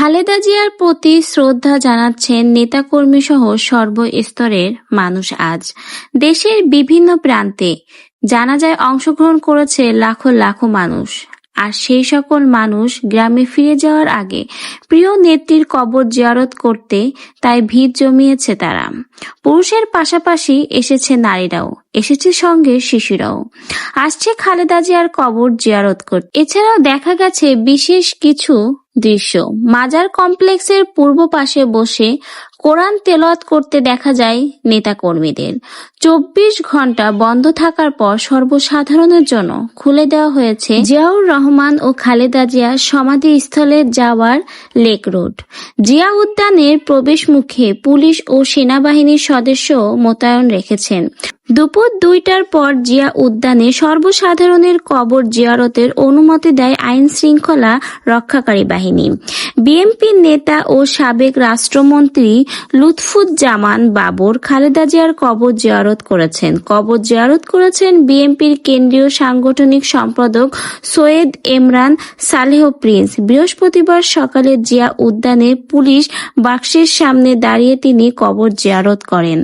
খালেদা জিয়ার প্রতি শ্রদ্ধা জানাচ্ছেন নেতাকর্মী সহ সর্বস্তরের মানুষ আজ। দেশের বিভিন্ন প্রান্তে জানাজায় অংশগ্রহণ করেছে লাখো লাখো মানুষ। আর সেই সকল মানুষ গ্রামে ফিরে যাওয়ার আগে প্রিয় নেত্রীর কবর জিয়ারত করতে তাই ভিড় জমিয়েছে তারা। পুরুষের পাশাপাশি এসেছে নারীরাও, এসেছে সঙ্গে শিশুরাও। আসছে খালেদা জিয়ার কবর জিয়ারত করতে। এছাড়াও দেখা গেছে বিশেষ কিছু দৃশ্য। মাজার কমপ্লেক্সের পূর্ব পাশে বসে কোরআন তেলাওয়াত করতে দেখা যায় নেতাকর্মীদের। চব্বিশ ঘণ্টা বন্ধ থাকার পর সর্বসাধারণের জন্য খুলে দেওয়া হয়েছে জিয়াউর রহমান ও খালেদা জিয়ার সমাধিস্থলে যাওয়ার লেক রোড। জিয়া উদ্যানের প্রবেশ মুখে পুলিশ ও সেনাবাহিনীর সদস্য মোতায়েন রেখেছেন। দুপুর দুইটার পর জিয়া উদ্যানে সর্বসাধারণের কবর জিয়ারতের অনুমতি দেয় আইন শৃঙ্খলা রক্ষাকারী বাহিনী। বিএনপির নেতা ও সাবেক রাষ্ট্রমন্ত্রী লুৎফুজ্জামান বাবর খালেদা জিয়ার কবর জিয়ারত করেছেন। কবর জিয়ারত করেছেন বিএনপির কেন্দ্রীয় সাংগঠনিক সম্পাদক সৈয়দ এমরান সালেহ প্রিন্স। বৃহস্পতিবার সকালে জিয়া উদ্যানে পুলিশ বাক্সের সামনে দাঁড়িয়ে তিনি কবর জিয়ারত করেন।